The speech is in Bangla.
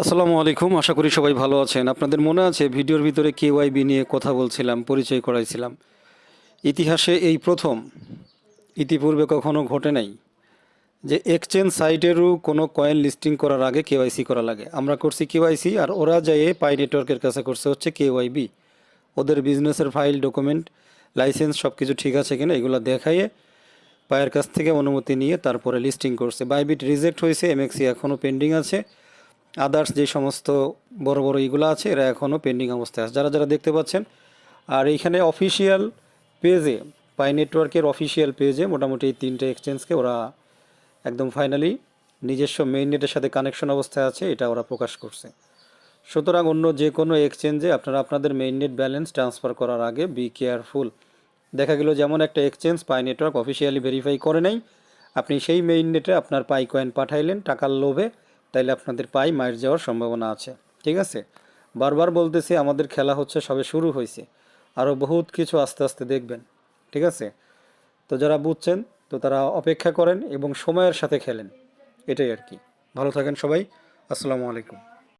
আসসালামু আলাইকুম, আশা করি সবাই ভালো আছেন। আপনাদের মনে আছে, ভিডিওর ভিতরে কে কেওয়াইবি নিয়ে কথা বলছিলাম, পরিচয় করাইছিলাম। ইতিহাসে এই প্রথম, ইতিপূর্বে কখনো ঘটে নাই, যে এক্সচেঞ্জ সাইটেরও কোনো কয়েন লিস্টিং করার আগে কেওয়াইসি করা লাগে। আমরা করছি কেওয়াইসি, আর ওরা যেয়ে পাই নেটওয়ার্কের কাছে করছে হচ্ছে কেওয়াইবি ওদের বিজনেসের ফাইল, ডকুমেন্ট, লাইসেন্স সব কিছু ঠিক আছে কিনা এগুলো দেখাইয়ে পায়ের কাছ থেকে অনুমতি নিয়ে তারপরে লিস্টিং করছে। বাইবিট রিজেক্ট হয়েছে, এমএক্সি এখনও পেন্ডিং আছে। আদার্স যে সমস্ত বড় বড় ইগুলো আছে, এরা এখনও পেন্ডিং অবস্থায় আছে। যারা যারা দেখতে পাচ্ছেন, আর এইখানে অফিসিয়াল পেজে পাই নেটওয়ার্কের অফিসিয়াল পেজে মোটামুটি এই তিনটে এক্সচেঞ্জকে ওরা একদম ফাইনালি নিজস্ব মেইন নেটের সাথে কানেকশন অবস্থায় আছে, এটা ওরা প্রকাশ করছে। সুতরাং অন্য যে কোনো এক্সচেঞ্জে আপনারা আপনাদের মেইন নেট ব্যালেন্স ট্রান্সফার করার আগে বি কেয়ারফুল দেখা গেল যেমন একটা exchange pi network officially verify করে নাই, আপনি সেই মেইন নেটে আপনার পাই কয়েন পাঠাইলেন, টাকার লোভে তাইলে আপনাদের পায়ে মায়ের যাওয়ার সম্ভাবনা আছে, ঠিক আছে? বারবার বলতেছি, আমাদের খেলা হচ্ছে, সবে শুরু হয়েছে। আরও বহুত কিছু আস্তে আস্তে দেখবেন, ঠিক আছে? তো যারা বুঝছেন, তো তারা অপেক্ষা করেন এবং সময়ের সাথে খেলেন, এটাই আর কি। ভালো থাকেন সবাই, আসসালামু আলাইকুম।